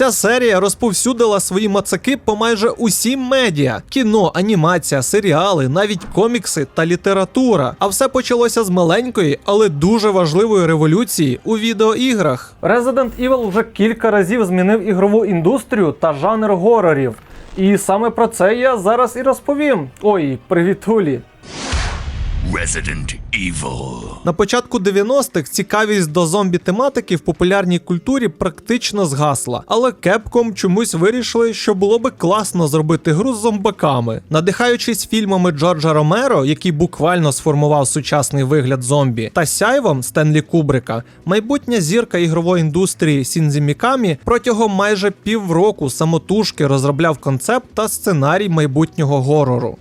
Ця серія розповсюдила свої мацаки по майже усім медіа: кіно, анімація, серіали, навіть комікси та література. А все почалося з маленької, але дуже важливої революції у відеоіграх. Resident Evil вже кілька разів змінив ігрову індустрію та жанр горорів. І саме про це я зараз і розповім. Ой, привітулі! Resident Evil. На початку 90-х цікавість до зомбі тематики в популярній культурі практично згасла, але кепком чомусь вирішили, що було би класно зробити гру з зомбаками. Надихаючись фільмами Джорджа Ромеро, який буквально сформував сучасний вигляд зомбі, та сяйвом Стенлі Кубрика, майбутня зірка ігрової індустрії Сінзі Мікамі протягом майже півроку самотужки розробляв концепт та сценарій майбутнього горору.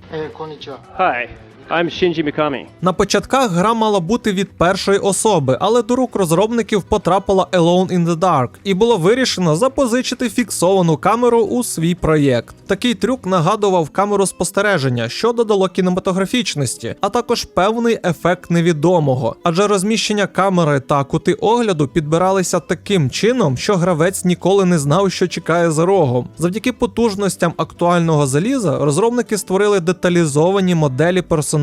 Хай. Hey, I'm Shinji Mikami. На початках гра мала бути від першої особи, але до рук розробників потрапила Alone in the Dark, і було вирішено запозичити фіксовану камеру у свій проєкт. Такий трюк нагадував камеру спостереження, що додало кінематографічності, а також певний ефект невідомого, адже розміщення камери та кути огляду підбиралися таким чином, що гравець ніколи не знав, що чекає за рогом. Завдяки потужностям актуального заліза розробники створили деталізовані моделі персонажів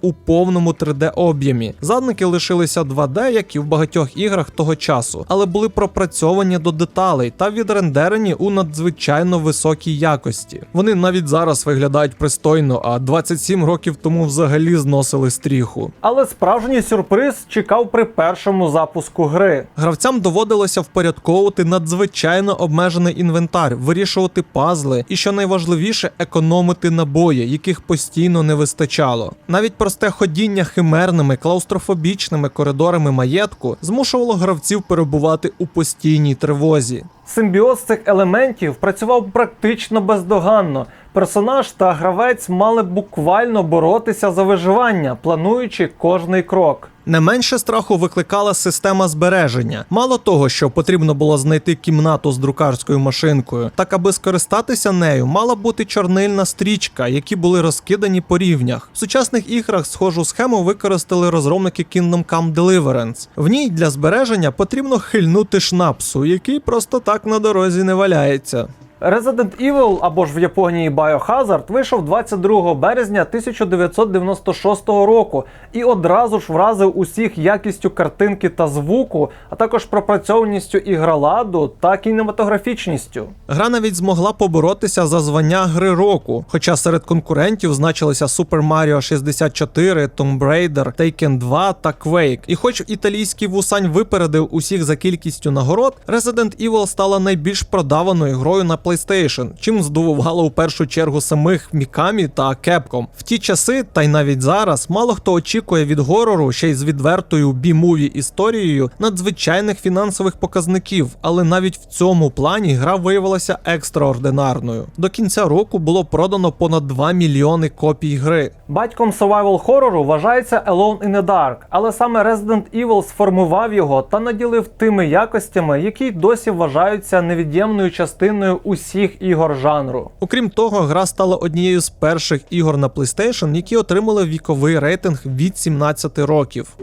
у повному 3D-об'ємі. Задники лишилися 2D, як і в багатьох іграх того часу, але були пропрацьовані до деталей та відрендерені у надзвичайно високій якості. Вони навіть зараз виглядають пристойно, а 27 років тому взагалі зносили стріху. Але справжній сюрприз чекав при першому запуску гри. Гравцям доводилося впорядковувати надзвичайно обмежений інвентар, вирішувати пазли і, що найважливіше, економити набої, яких постійно не вистачало. Навіть просте ходіння химерними клаустрофобічними коридорами маєтку змушувало гравців перебувати у постійній тривозі. Симбіоз цих елементів працював практично бездоганно. Персонаж та гравець мали буквально боротися за виживання, плануючи кожний крок. Не менше страху викликала система збереження. Мало того, що потрібно було знайти кімнату з друкарською машинкою, так аби скористатися нею, мала бути чорнильна стрічка, які були розкидані по рівнях. В сучасних іграх схожу схему використали розробники Kingdom Come Deliverance. В ній для збереження потрібно хильнути шнапсу, який просто так на дорозі не валяється. Resident Evil або ж в Японії Biohazard вийшов 22 березня 1996 року і одразу ж вразив усіх якістю картинки та звуку, а також пропрацьованістю ігроладу та кінематографічністю. Гра навіть змогла поборотися за звання гри року, хоча серед конкурентів значилися Super Mario 64, Tomb Raider, Taken 2 та Quake. І хоч італійський вусань випередив усіх за кількістю нагород, Resident Evil стала найбільш продаваною грою на PlayStation, чим здивувало у першу чергу самих Мікамі та Capcom. В ті часи, та й навіть зараз, мало хто очікує від горору ще й з відвертою бі-муві історією надзвичайних фінансових показників, але навіть в цьому плані гра виявилася екстраординарною. До кінця року було продано понад 2 мільйони копій гри. Батьком survival хорору вважається Alone in the Dark, але саме Resident Evil сформував його та наділив тими якостями, які досі вважаються невід'ємною частиною усіх ігор жанру. Окрім того, гра стала однією з перших ігор на PlayStation, які отримали віковий рейтинг від 17 років.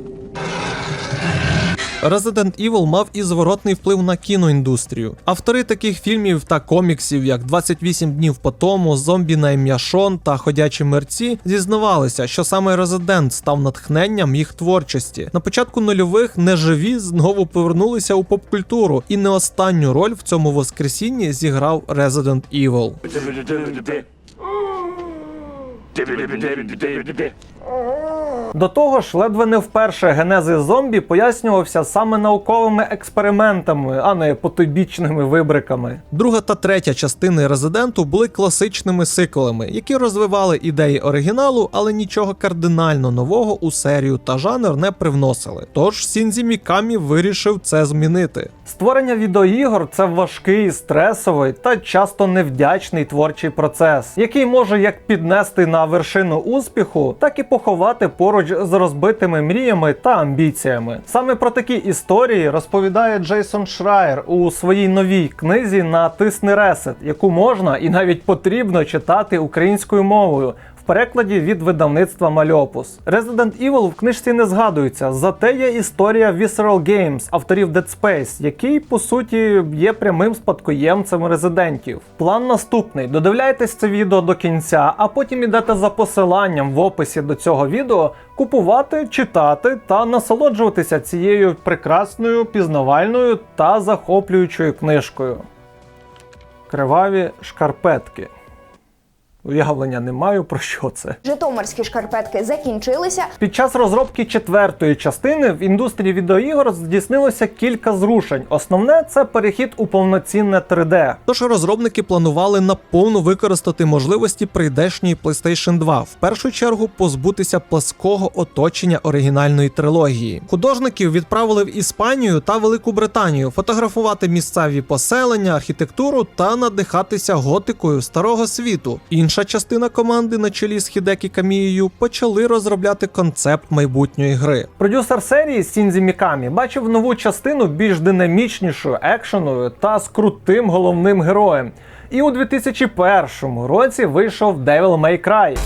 Resident Evil мав і зворотний вплив на кіноіндустрію. Автори таких фільмів та коміксів, як 28 днів по тому, зомбі на ім'я Шон та Ходячі мерці, зізнавалися, що саме Resident став натхненням їх творчості. На початку нульових неживі знову повернулися у поп-культуру, і не останню роль в цьому воскресінні зіграв Resident Evil. До того ж, ледве не вперше генезис зомбі пояснювався саме науковими експериментами, а не потойбічними вибриками. Друга та третя частини Резиденту були класичними сиквелами, які розвивали ідеї оригіналу, але нічого кардинально нового у серію та жанр не привносили. Тож Сінзі Мікамі вирішив це змінити. Створення відеоігор це важкий, стресовий та часто невдячний творчий процес, який може як піднести на вершину успіху, так і поховати поруч з розбитими мріями та амбіціями. Саме про такі історії розповідає Джейсон Шрайер у своїй новій книзі Натисни Ресет, яку можна і навіть потрібно читати українською мовою. Перекладі від видавництва Мальопус. Resident Evil в книжці не згадується, зате є історія Visceral Games, авторів Dead Space, який по суті є прямим спадкоємцем резидентів. План наступний: додивляйтесь це відео до кінця, а потім ідете за посиланням в описі до цього відео, купувати, читати та насолоджуватися цією прекрасною, пізнавальною та захоплюючою книжкою. Криваві шкарпетки. Уявлення не маю про що це. Житомирські шкарпетки закінчилися. Під час розробки четвертої частини в індустрії відеоігор здійснилося кілька зрушень. Основне це перехід у повноцінне 3D. Тож розробники планували наповну використати можливості прийдешньої PlayStation 2, в першу чергу позбутися плаского оточення оригінальної трилогії. Художників відправили в Іспанію та Велику Британію фотографувати місцеві поселення, архітектуру та надихатися готикою старого світу. Інша частина команди на чолі з Хідекі Камією почали розробляти концепт майбутньої гри. Продюсер серії Сінзі Мікамі бачив нову частину більш динамічнішою, екшеною та з крутим головним героєм. І у 2001 році вийшов Devil May Cry.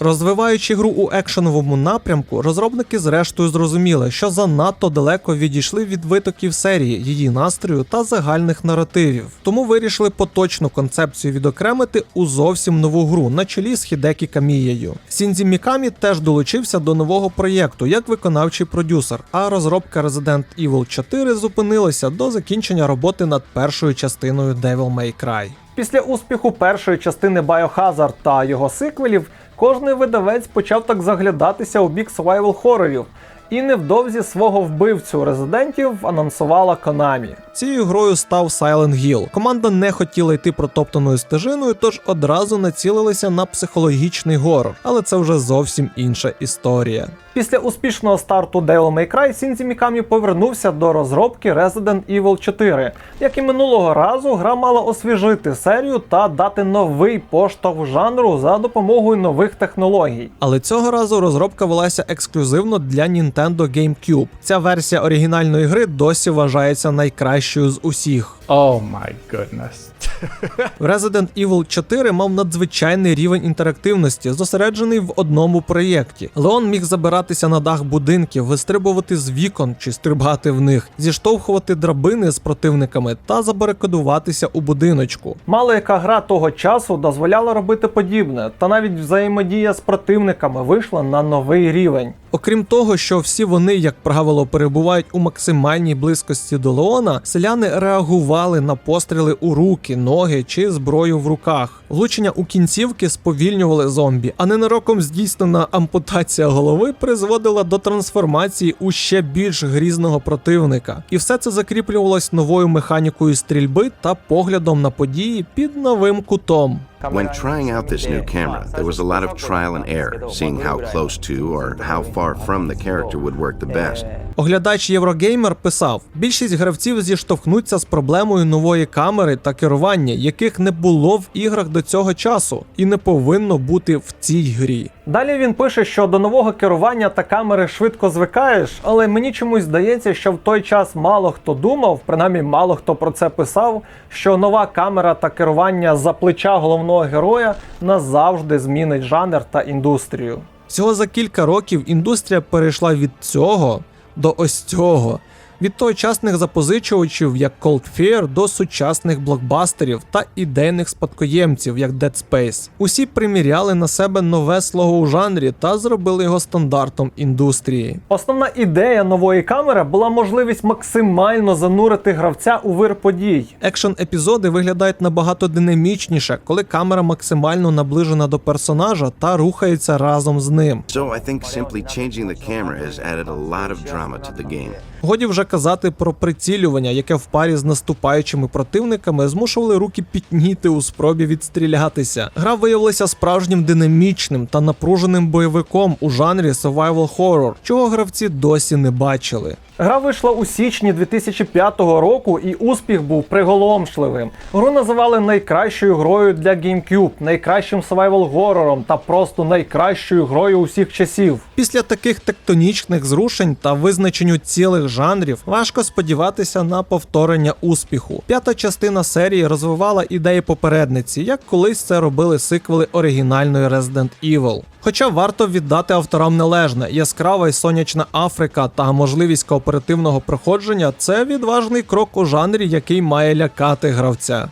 Розвиваючи гру у екшеновому напрямку, розробники зрештою зрозуміли, що занадто далеко відійшли від витоків серії, її настрою та загальних наративів. Тому вирішили поточну концепцію відокремити у зовсім нову гру на чолі з Хідекі Камією. Сінзі Мікамі теж долучився до нового проєкту як виконавчий продюсер, а розробка Resident Evil 4 зупинилася до закінчення роботи над першою частиною Devil May Cry. Після успіху першої частини Biohazard та його сиквелів, кожний видавець почав так заглядатися у бік survival хорорів. І невдовзі свого вбивцю резидентів анонсувала Konami. Цією грою став Silent Hill. Команда не хотіла йти протоптаною стежиною, тож одразу націлилися на психологічний горор, але це вже зовсім інша історія. Після успішного старту Devil May Cry Сінзі Мікамі повернувся до розробки Resident Evil 4. Як і минулого разу, гра мала освіжити серію та дати новий поштовх жанру за допомогою нових технологій. Але цього разу розробка велася ексклюзивно для Nintendo GameCube. Ця версія оригінальної гри досі вважається найкращою з усіх. Oh my goodness. Resident Evil 4 мав надзвичайний рівень інтерактивності, зосереджений в одному проєкті. Леон міг забиратися на дах будинків, вистрибувати з вікон чи стрибати в них, зіштовхувати драбини з противниками та забарикадуватися у будиночку. Мало яка гра того часу дозволяла робити подібне, та навіть взаємодія з противниками вийшла на новий рівень. Окрім того, що всі вони, як правило, перебувають у максимальній близькості до Леона, селяни реагували на постріли у руки, ноги чи зброю в руках. Влучення у кінцівки сповільнювали зомбі, а ненароком здійснена ампутація голови призводила до трансформації у ще більш грізного противника. І все це закріплювалось новою механікою стрільби та поглядом на події під новим кутом. When trying out this new camera, there was a lot of trial and error, seeing how close to or how far from the character would work the best. Оглядач Єврогеймер писав: більшість гравців зіштовхнуться з проблемою нової камери та керування, яких не було в іграх до цього часу, і не повинно бути в цій грі. Далі він пише, що до нового керування та камери швидко звикаєш, але мені чомусь здається, що в той час мало хто думав, принаймні мало хто про це писав, що нова камера та керування за плеча головного героя назавжди змінить жанр та індустрію. Всього за кілька років індустрія перейшла від цього до ось цього. Від тогочасних запозичувачів, як Cold Fear, до сучасних блокбастерів та ідейних спадкоємців, як Dead Space. Усі приміряли на себе нове слово у жанрі та зробили його стандартом індустрії. Основна ідея нової камери була можливість максимально занурити гравця у вир подій. Екшн епізоди виглядають набагато динамічніше, коли камера максимально наближена до персонажа та рухається разом з ним. So I think simply changing the camera has added a lot of drama to the game. Годі вже казати про прицілювання, яке в парі з наступаючими противниками змушували руки пітніти у спробі відстрілятися. Гра виявилася справжнім динамічним та напруженим бойовиком у жанрі survival horror, чого гравці досі не бачили. Гра вийшла у січні 2005 року, і успіх був приголомшливим. Гру називали найкращою грою для GameCube, найкращим survival горором та просто найкращою грою усіх часів. Після таких тектонічних зрушень та визначенню цілих жанрів важко сподіватися на повторення успіху. П'ята частина серії розвивала ідеї попередниці, як колись це робили сиквели оригінальної Resident Evil. Хоча варто віддати авторам належне, яскрава і сонячна Африка та можливість кооперативного проходження це відважний крок у жанрі, який має лякати гравця.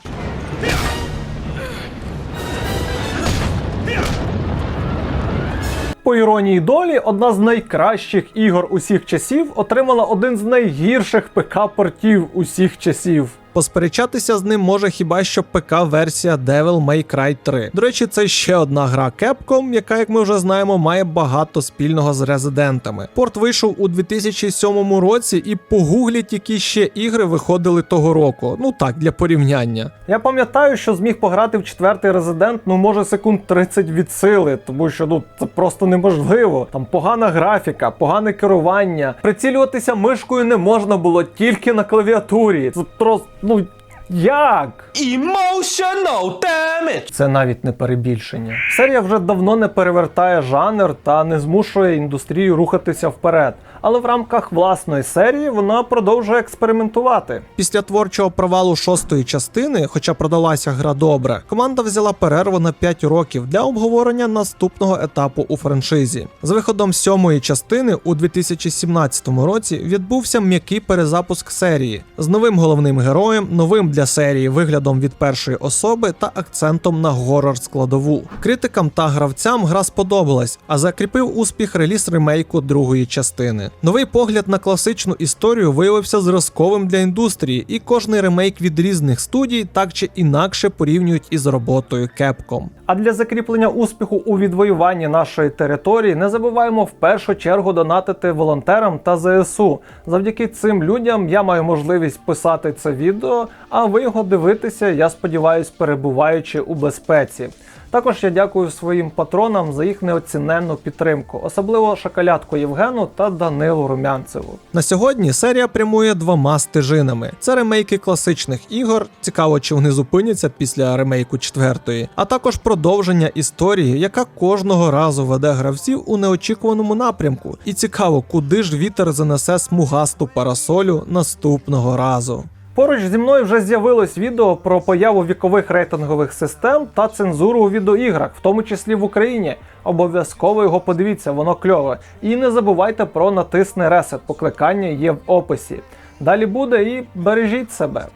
По іронії долі, одна з найкращих ігор усіх часів отримала один з найгірших ПК-портів усіх часів. Посперечатися з ним може хіба що ПК-версія Devil May Cry 3. До речі, це ще одна гра Capcom, яка, як ми вже знаємо, має багато спільного з резидентами. Порт вийшов у 2007 році, і погугліть, які ще ігри виходили того року. Ну так, для порівняння. Я пам'ятаю, що зміг пограти в четвертий резидент, ну може секунд 30 від сили, тому що ну це просто неможливо. Там погана графіка, погане керування. Прицілюватися мишкою не можна було тільки на клавіатурі. Це просто ну. Як? Emotional damage! Це навіть не перебільшення. Серія вже давно не перевертає жанр та не змушує індустрію рухатися вперед. Але в рамках власної серії вона продовжує експериментувати. Після творчого провалу шостої частини, хоча продалася гра добре, команда взяла перерву на 5 років для обговорення наступного етапу у франшизі. З виходом сьомої частини у 2017 році відбувся м'який перезапуск серії з новим головним героєм, новим для серії виглядом від першої особи та акцентом на горор складову. Критикам та гравцям гра сподобалась, а закріпив успіх реліз ремейку другої частини. Новий погляд на класичну історію виявився зразковим для індустрії, і кожний ремейк від різних студій так чи інакше порівнюють із роботою Capcom. А для закріплення успіху у відвоюванні нашої території не забуваємо в першу чергу донатити волонтерам та ЗСУ. Завдяки цим людям я маю можливість писати це відео, а ви його дивитеся, я сподіваюсь, перебуваючи у безпеці. Також я дякую своїм патронам за їх неоціненну підтримку, особливо шоколядку Євгену та Данилу Румянцеву. На сьогодні серія прямує двома стежинами: це ремейки класичних ігор. Цікаво, чи вони зупиняться після ремейку четвертої, а також продовження історії, яка кожного разу веде гравців у неочікуваному напрямку. І цікаво, куди ж вітер занесе смугасту парасолю наступного разу. Поруч зі мною вже з'явилось відео про появу вікових рейтингових систем та цензуру у відеоіграх, в тому числі в Україні. Обов'язково його подивіться, воно кльове. І не забувайте про натисни ресет. Покликання є в описі. Далі буде і бережіть себе.